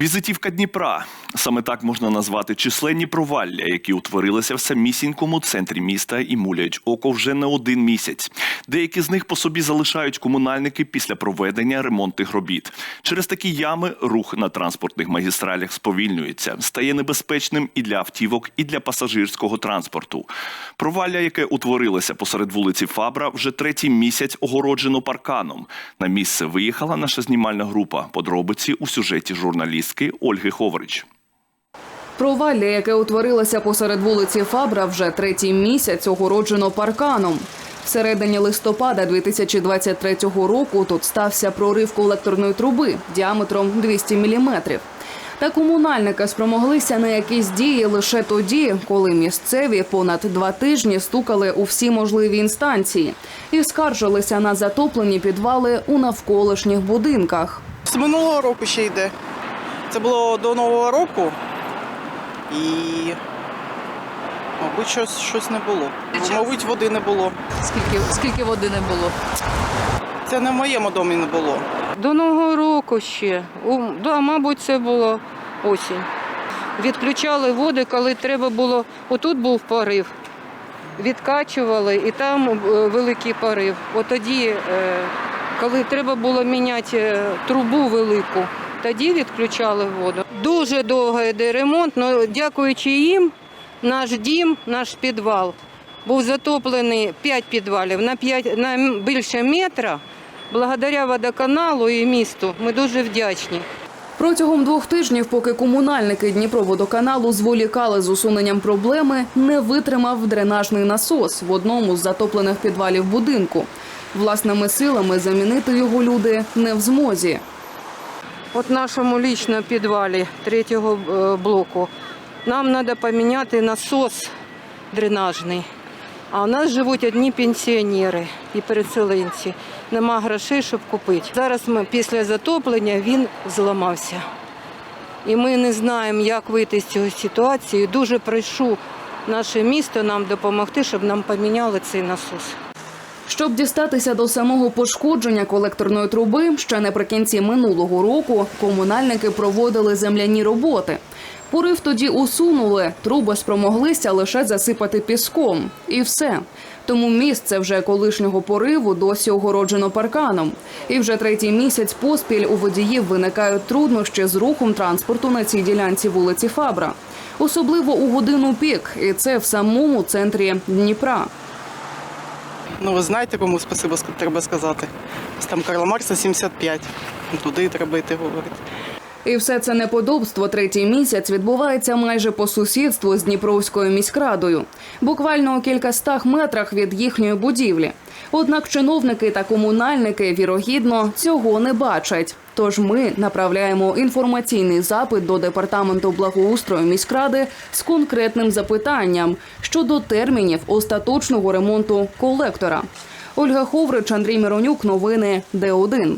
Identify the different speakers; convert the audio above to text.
Speaker 1: Візитівка Дніпра саме так можна назвати численні провалля, які утворилися в самісінькому центрі міста і муляють око вже не один місяць. Деякі з них по собі залишають комунальники після проведення ремонтних робіт. Через такі ями рух на транспортних магістралях сповільнюється, стає небезпечним і для автівок, і для пасажирського транспорту. Провалля, яке утворилося посеред вулиці Фабра, вже третій місяць огороджено парканом. На місце виїхала наша знімальна група. Подробиці у сюжеті журналістки Ольги Ховрич.
Speaker 2: Провалля, яке утворилося посеред вулиці Фабра, вже третій місяць огороджено парканом. Всередині листопада 2023 року тут стався прорив колекторної труби діаметром 200 міліметрів. Та комунальники спромоглися на якісь дії лише тоді, коли місцеві понад два тижні стукали у всі можливі інстанції і скаржилися на затоплені підвали у навколишніх будинках.
Speaker 3: З минулого року ще йде. Це було до Нового року. І, мабуть, щось, щось не було. Мабуть, води не було.
Speaker 4: Скільки, скільки води не було?
Speaker 3: Це не в моєму домі не було.
Speaker 5: До Нового року ще. У, да, мабуть, це було осінь. Відключали води, коли треба було. Отут був порив. Відкачували і там е, великий порив. От тоді, е, коли треба було міняти е, трубу велику, тоді відключали воду. Дуже довго йде ремонт, але дякуючи їм, наш дім, наш підвал був затоплений 5 підвалів на 5, на більше метра. Благодаря водоканалу і місту ми дуже вдячні.
Speaker 2: Протягом двох тижнів, поки комунальники Дніпроводоканалу зволікали з усуненням проблеми, не витримав дренажний насос в одному з затоплених підвалів будинку. Власними силами замінити його люди не в змозі.
Speaker 5: От нашому лічному підвалі третього е, блоку нам треба поміняти насос дренажний. А у нас живуть одні пенсіонери і переселенці. Нема грошей, щоб купити. Зараз ми після затоплення він зламався. І ми не знаємо, як вийти з цієї ситуації. Дуже прошу наше місто нам допомогти, щоб нам поміняли цей насос.
Speaker 2: Щоб дістатися до самого пошкодження колекторної труби, ще наприкінці минулого року комунальники проводили земляні роботи. Порив тоді усунули, труби спромоглися лише засипати піском. І все. Тому місце вже колишнього пориву досі огороджено парканом. І вже третій місяць поспіль у водіїв виникають труднощі з рухом транспорту на цій ділянці вулиці Фабра. Особливо у годину пік, і це в самому центрі Дніпра.
Speaker 3: Ну, ви знаєте, кому спасибо треба сказати. Там Карла Марса 75. Туди треба йти говорити.
Speaker 2: І все це неподобство третій місяць відбувається майже по сусідству з Дніпровською міськрадою, буквально у кількастах метрах від їхньої будівлі. Однак чиновники та комунальники вірогідно цього не бачать. Тож ми направляємо інформаційний запит до департаменту благоустрою міськради з конкретним запитанням щодо термінів остаточного ремонту колектора. Ольга Ховрич, Андрій Миронюк, новини Д1.